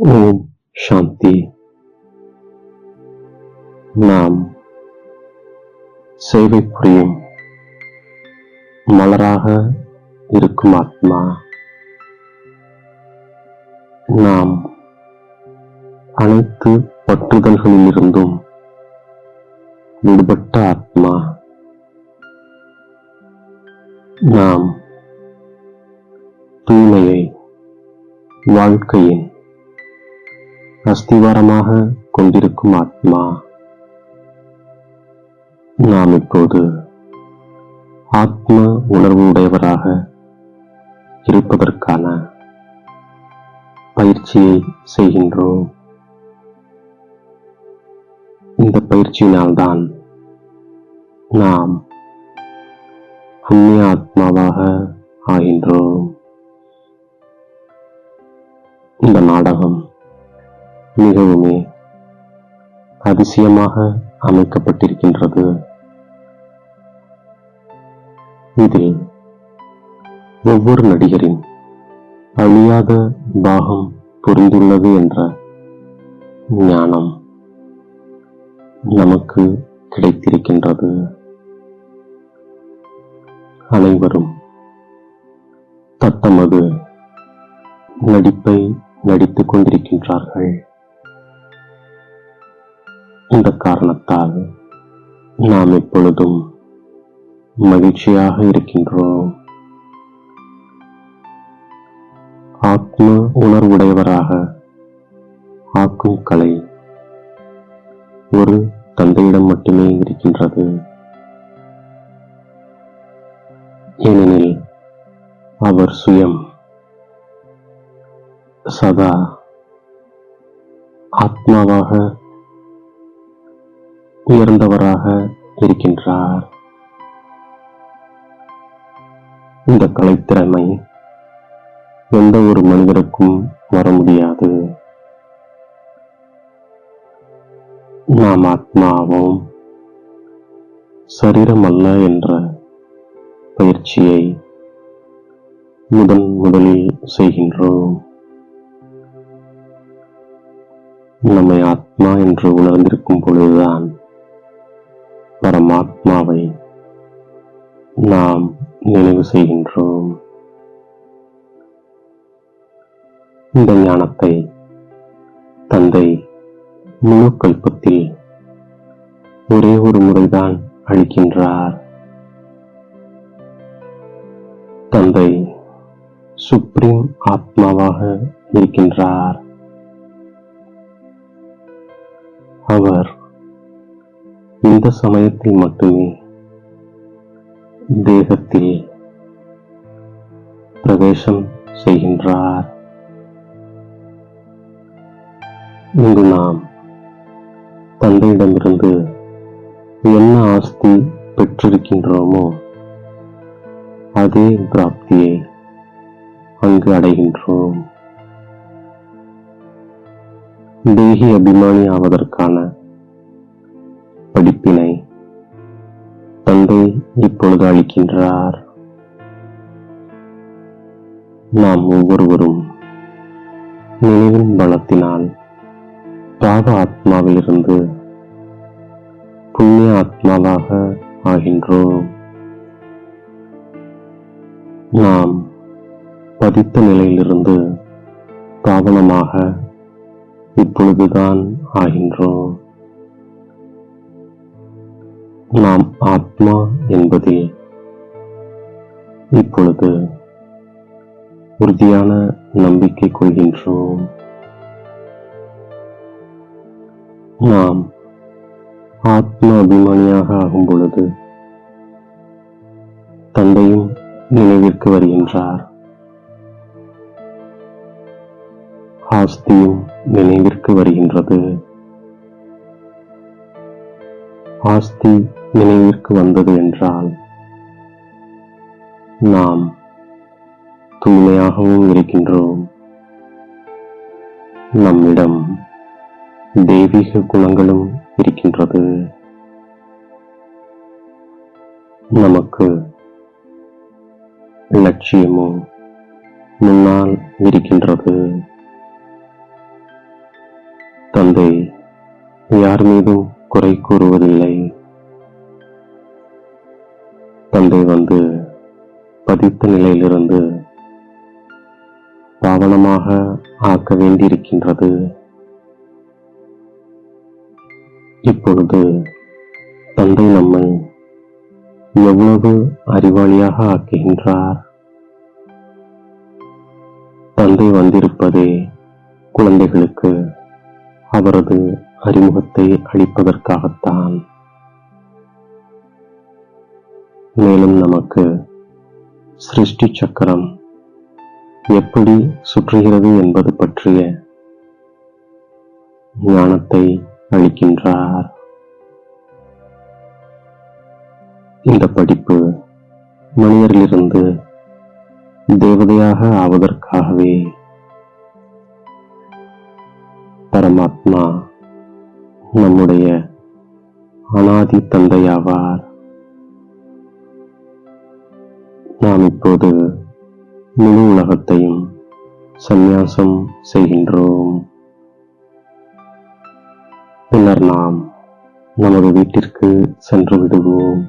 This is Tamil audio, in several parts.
ஓம் சாந்தி நாம் சேவை புரியும் மலராக இருக்கும் ஆத்மா நாம் அனைத்து பற்றுதல்களிலிருந்தும் விடுபட்ட ஆத்மா நாம் தூய்மையை வாழ்க்கையின் அஸ்திவாரமாக கொண்டிருக்கும் ஆத்மா. நாம் இப்போது ஆத்ம உணர்வு உடையவராக இருப்பதற்கான பயிற்சியை செய்கின்றோம். இந்த பயிற்சியினால்தான் நாம் அந்நிய ஆத்மாவாக ஆகின்றோம். இந்த நாடகம் மிகவுமே அதிசயமாக அமைக்கப்பட்டிருக்கின்றது. இதில் ஒவ்வொரு நடிகரின் அழியாத பாகம் புரிந்துள்ளது என்ற ஞானம் நமக்கு கிடைத்திருக்கின்றது. அனைவரும் தத்தமது நடிப்பை நடித்துக் கொண்டிருக்கின்றார்கள். இந்த காரணத்தால் நாம் எப்பொழுதும் மகிழ்ச்சியாக இருக்கின்றோம். ஆத்ம உணர்வுடையவராக ஆக்கும் கலை ஒரு தந்தையிடம் மட்டுமே இருக்கின்றது. ஏனெனில் அவர் சுயம் சதா ஆத்மாவாக உயர்ந்தவராக இருக்கின்றார். இந்த கலைத்திறமை எந்த ஒரு மனிதருக்கும் வர முடியாது. நாம் ஆத்மாவும் சரீரம் அல்ல என்ற பயிற்சியை முதன் முதலில் செய்கின்றோம். நம்மை ஆத்மா என்று உணர்ந்திருக்கும் பொழுதுதான் பரமாத்மாவை நாம் நினைவு செய்கின்றோம். இந்த ஞானத்தை தந்தை முழு கல்பத்தில் ஒரே ஒரு முறைதான் அளிக்கின்றார். தந்தை சுப்ரீம் ஆத்மாவாக இருக்கின்றார். அவர் இந்த சமயத்தில் மட்டுமே தேகத்தில் பிரவேசம் செய்கின்றார். இங்கு நாம் தந்தையிடமிருந்து என்ன ஆஸ்தி பெற்றிருக்கின்றோமோ அதே பிராப்தியை அங்கு அடைகின்றோம். தேகி அபிமானி ஆவதற்கான இப்பொழுது அளிக்கின்றார். நாம் ஒவ்வொருவரும் நினைவின் பலத்தினால் பாவ ஆத்மாவிலிருந்து புண்ணிய ஆத்மாவாக ஆகின்றோம். நாம் பதித்த நிலையிலிருந்து பாவனமாக இப்பொழுதுதான் ஆகின்றோம். நாம் ஆத்மா என்பதில் இப்பொழுது உறுதியான நம்பிக்கை கொள்கின்றோம். நாம் ஆத்ம அபிமானியாக ஆகும் பொழுது தந்தையும் நினைவிற்கு வருகின்றார். ஆஸ்தியும் நினைவிற்கு வருகின்றது. ஆஸ்தி நினைவிற்கு வந்தது என்றால் நாம் தூய்மையாகவும் இருக்கின்றோம். நம்மிடம் தெய்வீக குணங்களும் இருக்கின்றது. நமக்கு லட்சியமும் முன்னால் இருக்கின்றது. தந்தை யார் மீதும் குறை கூறுவதில்லை. தந்தை வந்து பதித்த நிலையிலிருந்து பாவனமாக ஆக்க வேண்டியிருக்கின்றது. இப்பொழுது தந்தை நம்மை எவ்வளவு அறிவாளியாக ஆக்குகின்றார்? தந்தை வந்திருப்பதே குழந்தைகளுக்கு அவரது அறிமுகத்தை அளிப்பதற்காகத்தான். மேலும் நமக்கு சிருஷ்டி சக்கரம் எப்படி சுற்றுகிறது என்பது பற்றிய ஞானத்தை அளிக்கின்றார். இந்த படிப்பு மனிதரிலிருந்து தேவதையாக ஆவதற்காகவே பரமாத்மா நம்முடைய அனாதி தந்தையாவார். நாம் இப்போது முழு உலகத்தையும் சந்நியாசம் செய்கின்றோம். பின்னர் நாம் நமது வீட்டிற்கு சென்று விடுவோம்.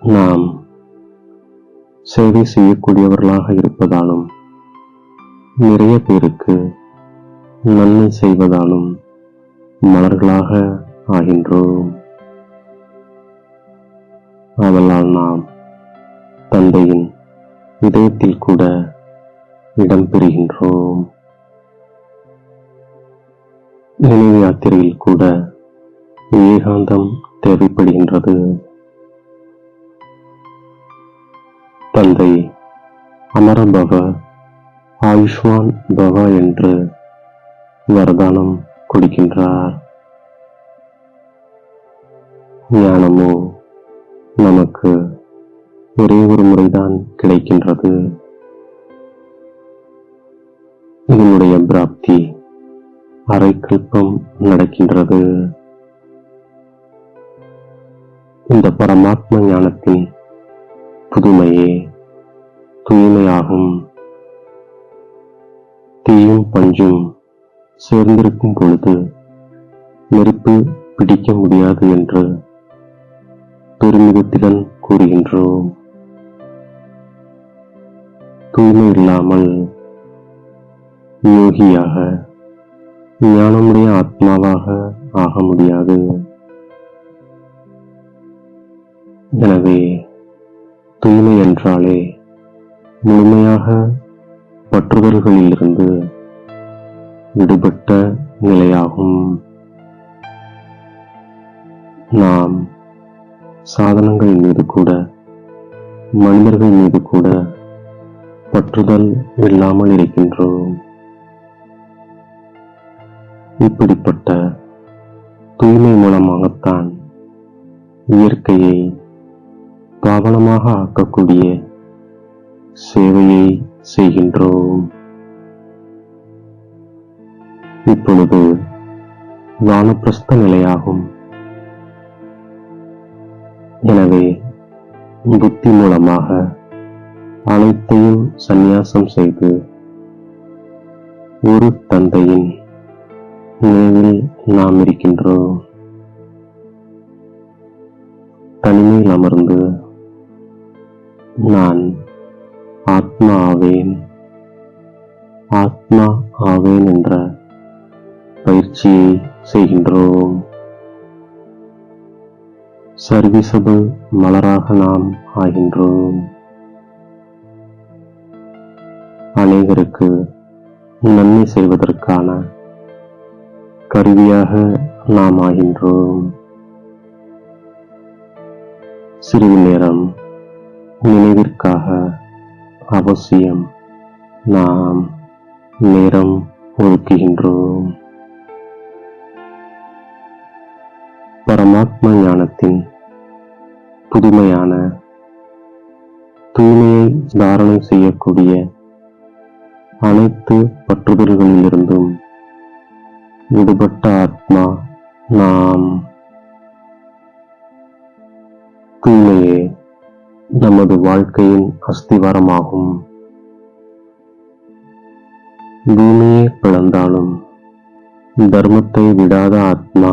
நாம் சேவை செய்யக்கூடியவர்களாக இருப்பதாலும் நிறைய பேருக்கு நன்மை செய்வதாலும் மலர்களாக ஆகின்றோம். அதனால் நாம் தந்தையின் இதயத்தில் கூட இடம் பெறுகின்றோம். நினைவு யாத்திரையில் கூட விவேகாந்தம் தேவைப்படுகின்றது. தந்தை அமரபவ ஆயுஷ்மான் பவா என்று வரதானம் கொடுக்கின்றார். ஞானமோ நமக்கு ஒரே ஒரு முறைதான் கிடைக்கின்றது. இதனுடைய பிராப்தி அரைக்கல்பம் நடக்கின்றது. இந்த பரமாத்ம ஞானத்தின் புதுமையே தூய்மையாகும். தீயும் பஞ்சும் சேர்ந்திருக்கும் பொழுது நெருப்பு பிடிக்க முடியாது என்று பெருமிதத்துடன் கூறுகின்றோம். தூய்மை இல்லாமல் யோகியாக ஞானமுடைய ஆத்மாவாக ஆக முடியாது. எனவே தூய்மை என்றாலே முழுமையாக பற்றுதல்களிலிருந்து விடுபட்ட நிலையாகும். நாம் சாதனங்கள் மீது கூட மனிதர்கள் மீது கூட பற்றுதல் இல்லாமல் இருக்கின்றோம். இப்படிப்பட்ட தூய்மை மூலமாகத்தான் இயற்கையை பாவனமாக ஆக்கக்கூடிய சேவையை செய்கின்றோம். இப்பொழுது ஞானபிரஸ்த நிலையாகும் எனவே புத்தி மூலமாக அனைத்தையும் சந்நியாசம் செய்து ஒரு தந்தையின் நினைவில் நாம் இருக்கின்றோம். தனிமையில் அமர்ந்து நான் ஆத்மா ஆவேன் ஆத்மா ஆவேன் என்ற பயிற்சியை செய்கின்றோம். சர்வீசபிள் மலராக நாம் ஆகின்றோம். அனைவருக்கு நன்மை செய்வதற்கான கருவியாக நாம் ஆகின்றோம். சிறிது நேரம் நினைவிற்காக அவசியம் நாம் நேரம் ஒதுக்குகின்றோம். பரமாத்ம ஞானத்தின் புதுமையான தூய்மையை தாரணை செய்யக்கூடிய அனைத்து பற்றுதல்களிலிருந்தும் விடுபட்ட ஆத்மா நாம் தூய்மையே நமது வாழ்க்கையின் அஸ்திவாரமாகும். பூமியை பிளந்தாலும் தர்மத்தை விடாத ஆத்மா